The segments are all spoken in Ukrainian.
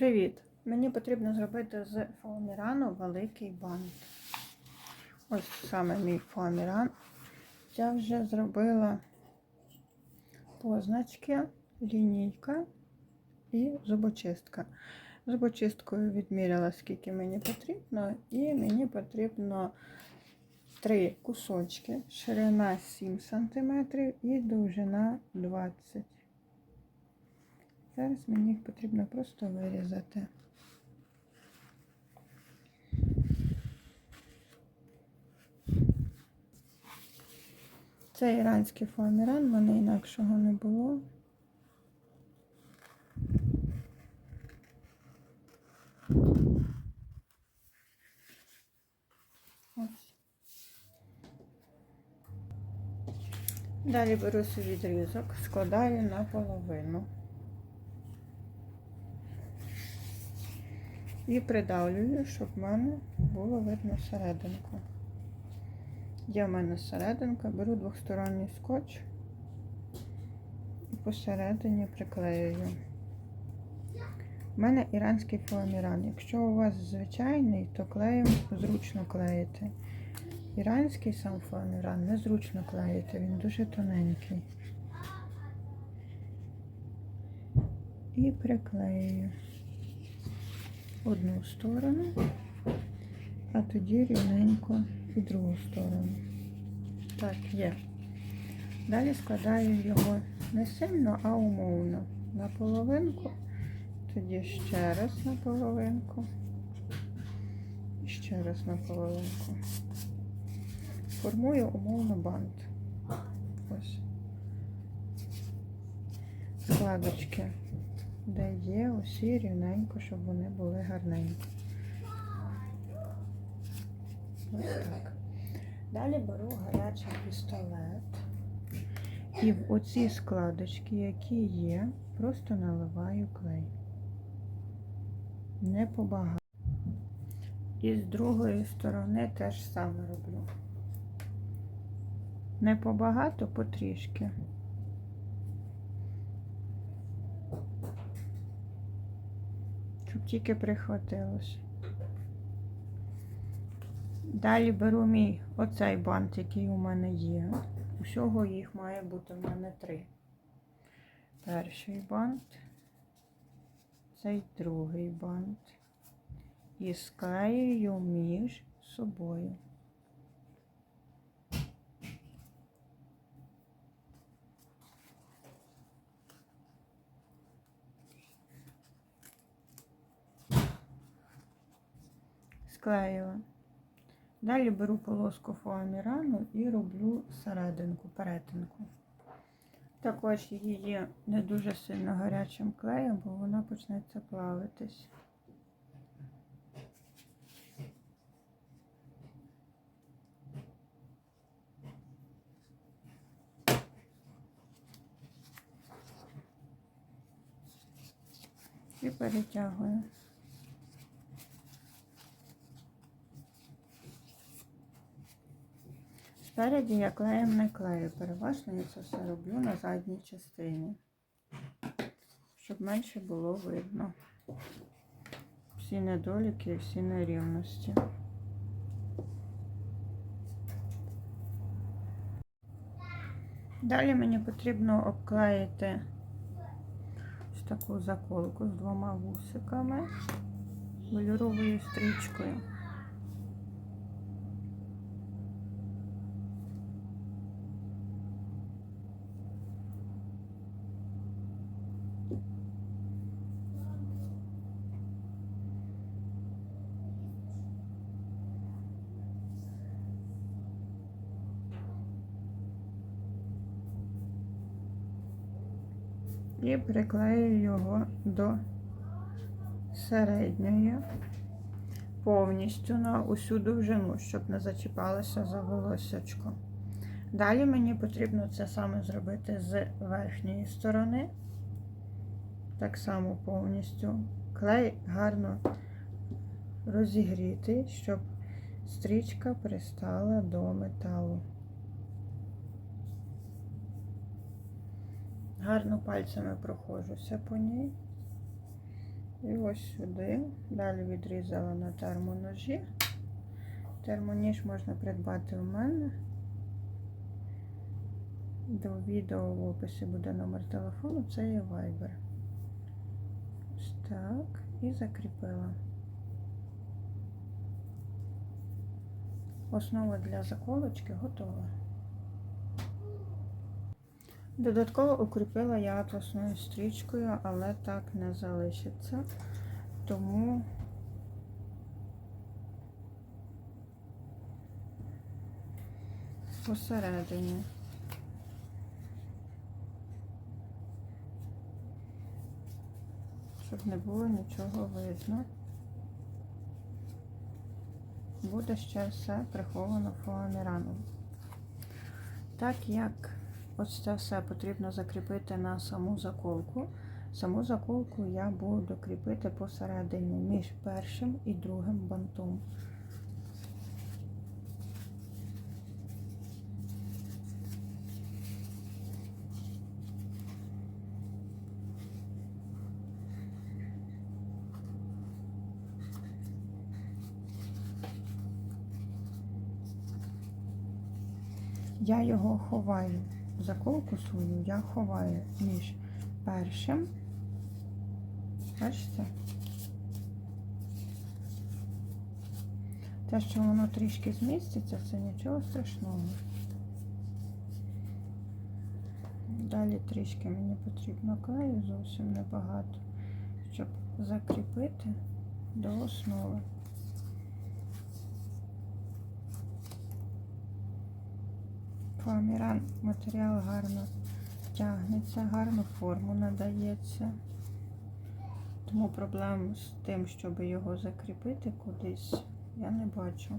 Привіт! Мені потрібно зробити з фоамірану великий бант. Ось саме мій фоаміран. Я вже зробила позначки, лінійка і зубочистка. Зубочисткою відміряла, скільки мені потрібно, і мені потрібно три кусочки, ширина 7 см і довжина 20 см. Зараз мені їх потрібно просто вирізати. Це іранський фоаміран, мене інакшого не було. Ось. Далі беру свій відрізок, складаю наполовину. І придавлюю, щоб в мене було видно серединку. Є в мене серединка, беру двосторонній скотч і посередині приклеюю. У мене іранський фоаміран. Якщо у вас звичайний, то клеєм зручно клеїти. Іранський сам фоаміран незручно клеїти, він дуже тоненький. І приклеюю одну сторону, а тоді рівненько і другу сторону. Так, є. Далі складаю його не сильно, а умовно. На половинку, тоді ще раз на половинку, і ще раз на половинку. Формую умовно бант. Ось. Складочки де є усі рівненько, щоб вони були гарненькі. Ось так. Далі беру гарячий пістолет. І в оці складочки, які є, просто наливаю клей. Не побагато. І з другої сторони теж саме роблю. Не побагато, потрішки. Тільки прихватилося. Далі беру мій оцей бант, який у мене є. Усього їх має бути в мене три. Перший бант, цей другий бант. І склеюю між собою. Склеїла. Далі беру полоску фоамірану і роблю серединку, перетинку. Також її не дуже сильно гарячим клеєм, бо вона почнеться плавитись. І перетягую. Спереді я клеєм не клею, переважно я це все роблю на задній частині, щоб менше було видно всі недоліки і всі нерівності. Далі мені потрібно обклеїти ось таку заколку з двома вусиками кольоровою стрічкою. І приклею його до середньої повністю на усю довжину, щоб не зачіпалося за волосячко. Далі мені потрібно це саме зробити з верхньої сторони. Так само повністю клей гарно розігріти, щоб стрічка пристала до металу. Гарно пальцями проходжуся по ній. І ось сюди. Далі відрізала на термоножі. Термоніж можна придбати у мене. До відео в описі буде номер телефону, це є Viber. Ось так. І закріпила. Основа для заколочки готова. Додатково укріпила я атласною стрічкою, але так не залишиться. Тому посередині. Щоб не було нічого видно. Буде ще все приховано фоаміраном. Так як ось це все потрібно закріпити на саму заколку, саму заколку я буду кріпити посередині між першим і другим бантом. Я його ховаю. Заколку свою я ховаю між першим. Бачите? Те, що воно трішки зміститься, це нічого страшного. Далі трішки мені потрібно клею, зовсім небагато, щоб закріпити до основи. Фоаміран матеріал гарно тягнеться, гарну форму надається. Тому проблем з тим, щоб його закріпити кудись, я не бачу.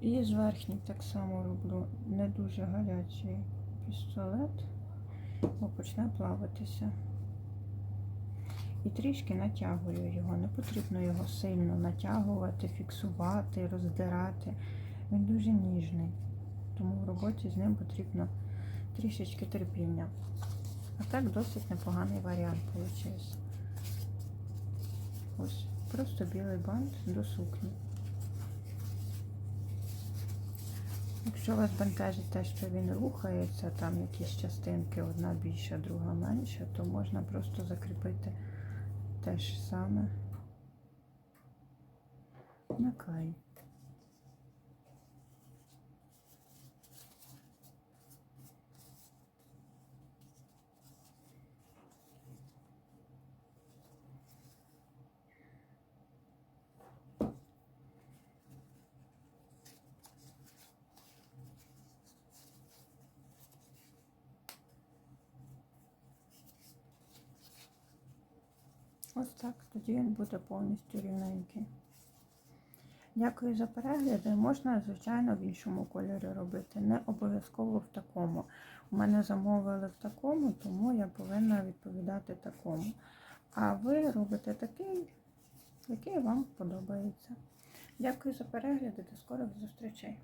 І з верхнім так само роблю не дуже гарячий пістолет, бо почне плаватися. І трішки натягую його. Не потрібно його сильно натягувати, фіксувати, роздирати. Він дуже ніжний. Тому в роботі з ним потрібно трішечки терпіння. А так досить непоганий варіант вийшов. Ось, просто білий бант до сукні. Якщо вас бентежить те, що він рухається, там якісь частинки, одна більша, друга менша, то можна просто закріпити те ж саме на клей. Ось так, тоді він буде повністю рівненький. Дякую за перегляди. Можна, звичайно, в іншому кольорі робити. Не обов'язково в такому. У мене замовили в такому, тому я повинна відповідати такому. А ви робите такий, який вам подобається. Дякую за перегляди. До скорих зустрічей.